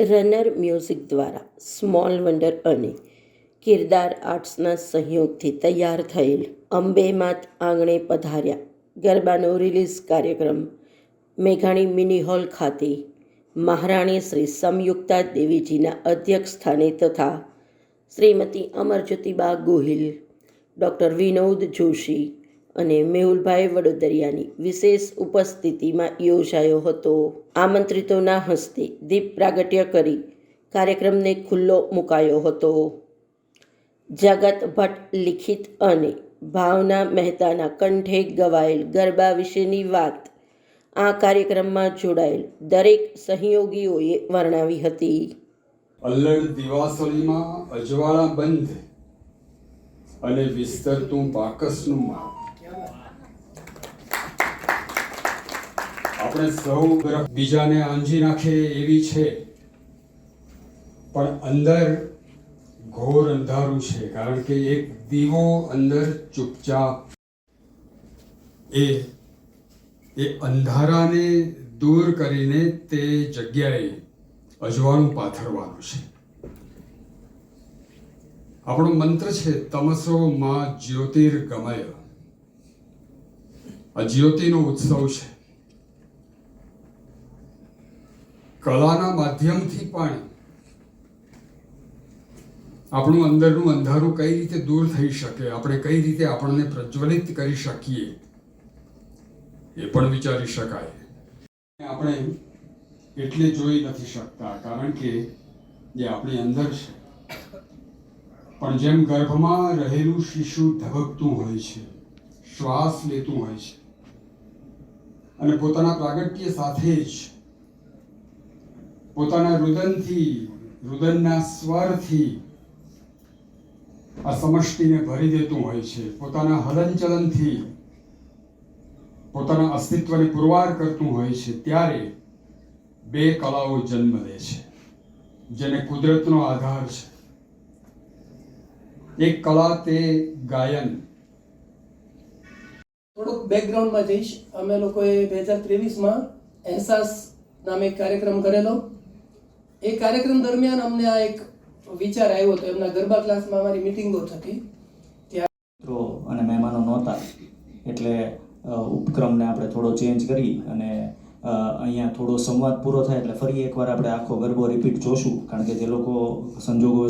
Runner music દ્વારા small wonder અને કિરદાર આર્ટ્સના સહયોગથી તૈયાર થયેલ અંબે માત આંગણે પધાર્યા. ગરબાનો રિલીઝ કાર્યક્રમ મેઘાણી મિની હોલ ખાતે મહારાણી શ્રી સમયુક્તા દેવીજીના અધ્યક્ષ સ્થાને તથા શ્રીમતી અમરજ્યોતિબા ગોહિલ, ડૉક્ટર વિનોદ જોશી અને મેહુલભાઈ વડોદરિયાની વિશેષ ઉપસ્થિતિમાં યોજાયો હતો. આમંત્રિતોના હસ્તે દીપ પ્રાગટ્ય કરી કાર્યક્રમને ખુલ્લો મુકાયો હતો. જગત ભટ્ટ લિખિત અને ભાવના મહેતાના કંઠે ગવાયેલ ગરબા વિશેની વાત આ કાર્યક્રમમાં જોડાયેલ દરેક સહયોગીઓએ વર્ણવી હતી. અલ્લડ દિવાસળીમાં અજવાળા બંધ અને વિસ્તરતું બાકસનું માપ. આપણે સૌ બીજાને આંજી નાખે એવી છે. પણ અંદર ઘોર અંધારું છે, કારણ કે એક દીવો અંદર ચૂપચાપ એ એ અંધારાને દૂર કરીને તે જગ્યાએ અજવાળું પાથરવાનું છે. આપણો મંત્ર છે, તમસો માં જ્યોતિર્ગમય. આ જ્યોતિનો ઉત્સવ છે. કલાના માધ્યમથી પણ આપણું અંદરનું અંધારું કઈ રીતે દૂર થઈ શકે? આપણે કઈ રીતે આપણને પ્રજ્વલિત કરી શકીએ? એ પણ વિચારી શકાય. આપણે એટલે જોઈ નથી શકતા, કારણ કે જે આપણી અંદર છે. પણ જેમ ગર્ભમાં રહેલું શિશુ ધબકતું હોય છે, શ્વાસ લેતું હોય છે, અને પોતાના પ્રાગટ્ય સાથે જ પોતાના રુદનથી રુદનના સ્વરથી આ સમષ્ટિને ભરી દેતું હોય છે. પોતાના હલનચલનથી, પોતાના અસ્તિત્વને પુરવાર કરતું હોય છે. ત્યારે બે કલાઓ જન્મ લે છે, જેને કુદરતનો આધાર છે. એક કલા તે ગાયન. થોડુંક બેકગ્રાઉન્ડમાં જઈશ. અમે લોકોએ બે હજાર ત્રેવીસમાં અહેસાસ નામે કાર્યક્રમ કરેલો. એ કાર્યક્રમ દરમિયાન અમને આ એક વિચાર આવ્યો હતો એમના ગરબા ક્લાસમાં અમારી મિટિંગો થતી. મિત્રો અને મહેમાનો નહોતા. એટલે ઉપક્રમને આપણે થોડો ચેન્જ કરી અને અહીંયા થોડો સંવાદ પૂરો થાય એટલે ફરી એકવાર આપણે આખો ગરબો રિપીટ જોશું. કારણ કે જે લોકો સંજોગો